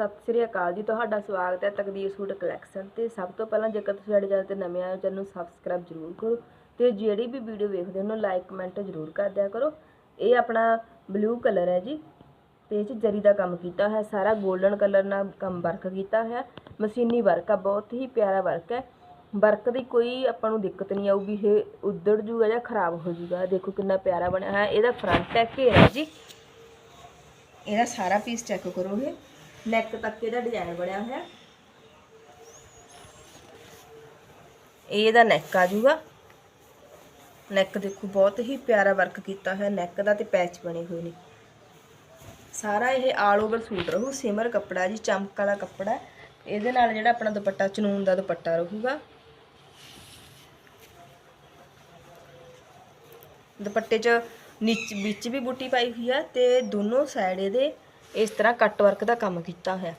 ਸਤਿ ਸ੍ਰੀ ਅਕਾਲ ਜੀ, ਤੁਹਾਡਾ ਸਵਾਗਤ ਹੈ ਤਕਦੀਰ ਸੂਟ ਕਲੈਕਸ਼ਨ ਤੇ। ਸਭ ਤੋਂ ਪਹਿਲਾਂ ਜੇਕਰ ਤੁਸੀਂ ਸਾਡੇ ਚੈਨਲ ਤੇ ਨਵੇਂ ਆਏ ਹੋ, ਚੈਨਲ ਨੂੰ ਸਬਸਕ੍ਰਾਈਬ ਜ਼ਰੂਰ ਕਰੋ ਤੇ ਜਿਹੜੀ ਵੀ ਵੀਡੀਓ ਵੇਖਦੇ ਹੋ, ਉਹਨੂੰ ਲਾਈਕ ਕਮੈਂਟ ਜ਼ਰੂਰ ਕਰ ਦਿਆ ਕਰੋ। ਇਹ ਆਪਣਾ ਬਲੂ ਕਲਰ ਹੈ ਜੀ ਤੇ ਇਹ 'ਚ ਜਰੀ ਦਾ ਕੰਮ ਕੀਤਾ ਹੈ ਸਾਰਾ 골ਡਨ ਕਲਰ ਨਾਲ ਕੰਮ ਵਰਕ ਕੀਤਾ ਹੈ ਮਸ਼ੀਨੀ ਵਰਕ ਆ, ਬਹੁਤ ਹੀ ਪਿਆਰਾ ਵਰਕ ਹੈ। ਵਰਕ ਦੀ ਕੋਈ ਆਪਾਂ ਨੂੰ ਦਿੱਕਤ ਨਹੀਂ ਆਊਗੀ, ਇਹ ਉੱਧੜ ਜੂਗਾ ਜਾਂ ਖਰਾਬ ਹੋ ਜੂਗਾ। ਦੇਖੋ ਕਿੰਨਾ ਪਿਆਰਾ ਬਣਿਆ ਹੈ ਇਹਦਾ ਫਰੰਟ ਹੈ ਘੇਰਾ ਜੀ। ਇਹਦਾ ਸਾਰਾ ਪੀਸ ਚੈੱਕ ਕਰੋ ਇਹ। ਨੈਕ ਤੱਕ ਇਹਦਾ ਡਿਜ਼ਾਈਨ ਬਣਿਆ ਹੋਇਆ। ਇਹ ਇਹਦਾ ਨੈਕ ਆ ਜਾਊਗਾ ਨੈਕ ਦੇਖੋ, ਬਹੁਤ ਹੀ ਪਿਆਰਾ ਵਰਕ ਕੀਤਾ ਹੋਇਆ। ਨੈਕ ਦਾ ਤੇ ਪੈਚ ਬਣੇ ਹੋਏ ਨੇ। ਸਾਰਾ ਇਹ ਆਲ ਓਵਰ ਸੂਟ ਰਹੂ। ਸਿਮਰ ਕੱਪੜਾ ਜੀ, ਚਮਕ ਵਾਲਾ ਕੱਪੜਾ। ਇਹਦੇ ਨਾਲ ਜਿਹੜਾ ਆਪਣਾ ਦੁਪੱਟਾ, ਚਨੂਨ ਦਾ ਦੁਪੱਟਾ ਰਹੂਗਾ। ਦੁਪੱਟੇ 'ਚ ਨੀਚ, ਵਿੱਚ ਵੀ ਬੂਟੀ ਪਾਈ ਹੋਈ ਆ ਤੇ ਦੋਨੋਂ ਸਾਈਡ ਇਹਦੇ ਇਸ ਤਰ੍ਹਾਂ ਕੱਟ ਵਰਕ ਦਾ ਕੰਮ ਕੀਤਾ ਹੋਇਆ।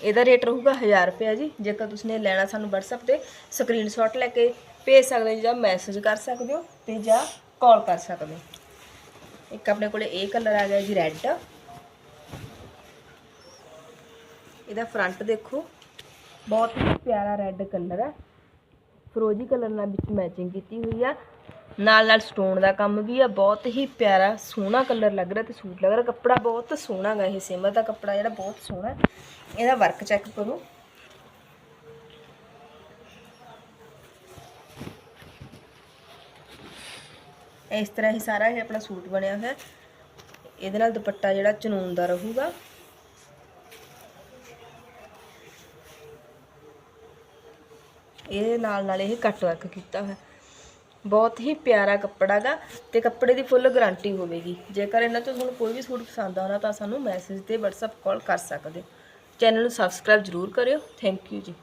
ਇਹਦਾ ਰੇਟ ਰਹੂਗਾ 1000 ਰੁਪਏ ਜੀ। ਜੇਕਰ ਤੁਸੀਂ ਨੇ ਲੈਣਾ ਸਾਨੂੰ WhatsApp ਤੇ ਸਕਰੀਨਸ਼ਾਟ ਲੈ ਕੇ ਭੇਜ ਸਕਦੇ ਹੋ ਜਾਂ ਮੈਸੇਜ ਕਰ ਸਕਦੇ ਹੋ ਤੇ ਜਾਂ ਕਾਲ ਕਰ ਸਕਦੇ ਹੋ। ਇੱਕ ਆਪਣੇ ਕੋਲੇ ਇਹ ਕਲਰ ਆ ਗਿਆ ਜੀ ਰੈੱਡ ਇਹਦਾ ਫਰੰਟ ਦੇਖੋ। ਬਹੁਤ ਹੀ ਪਿਆਰਾ ਰੈੱਡ ਕਲਰ ਹੈ ਫਰੋਜੀ ਕਲਰ ਨਾਲ ਵਿੱਚ ਮੈਚਿੰਗ ਕੀਤੀ ਹੋਈ ਆ। ਨਾਲ ਨਾਲ ਸਟੋਨ ਦਾ ਕੰਮ ਵੀ ਆ, ਬਹੁਤ ਹੀ ਪਿਆਰਾ, ਸੋਹਣਾ ਕਲਰ ਲੱਗ ਰਿਹਾ ਤੇ ਸੂਟ ਲੱਗ ਰਿਹਾ। ਕੱਪੜਾ ਬਹੁਤ ਸੋਹਣਾ ਗਾ ਇਹ ਸਿਮਰ ਦਾ ਕੱਪੜਾ, ਜਿਹੜਾ ਬਹੁਤ ਸੋਹਣਾ। ਇਹਦਾ ਵਰਕ ਚੈੱਕ ਕਰੋ। ਇਸ ਤਰ੍ਹਾਂ ਹੀ ਸਾਰਾ ਇਹ ਆਪਣਾ ਸੂਟ ਬਣਿਆ ਹੋਇਆ। ਇਹਦੇ ਨਾਲ ਦੁਪੱਟਾ ਜਿਹੜਾ ਚਨੂਨ ਦਾ ਰਹੂਗਾ। ਇਹਦੇ ਨਾਲ ਨਾਲ ਇਹ ਕੱਟ ਵਰਕ ਕੀਤਾ ਹੋਇਆ। ਬਹੁਤ ਹੀ ਪਿਆਰਾ ਕੱਪੜਾ ਗਾ ਤੇ ਕੱਪੜੇ ਦੀ ਫੁੱਲ ਗਾਰੰਟੀ ਹੋਵੇਗੀ। ਜੇਕਰ ਇਹਨਾਂ ਤੋਂ ਤੁਹਾਨੂੰ ਕੋਈ ਵੀ ਸੂਟ ਪਸੰਦ ਆਉਣਾ ਤਾਂ ਸਾਨੂੰ ਮੈਸੇਜ ਤੇ WhatsApp ਕਾਲ ਕਰ ਸਕਦੇ ਹੋ। ਚੈਨਲ ਨੂੰ ਸਬਸਕ੍ਰਾਈਬ ਜ਼ਰੂਰ ਕਰਿਓ। ਥੈਂਕ ਯੂ ਜੀ।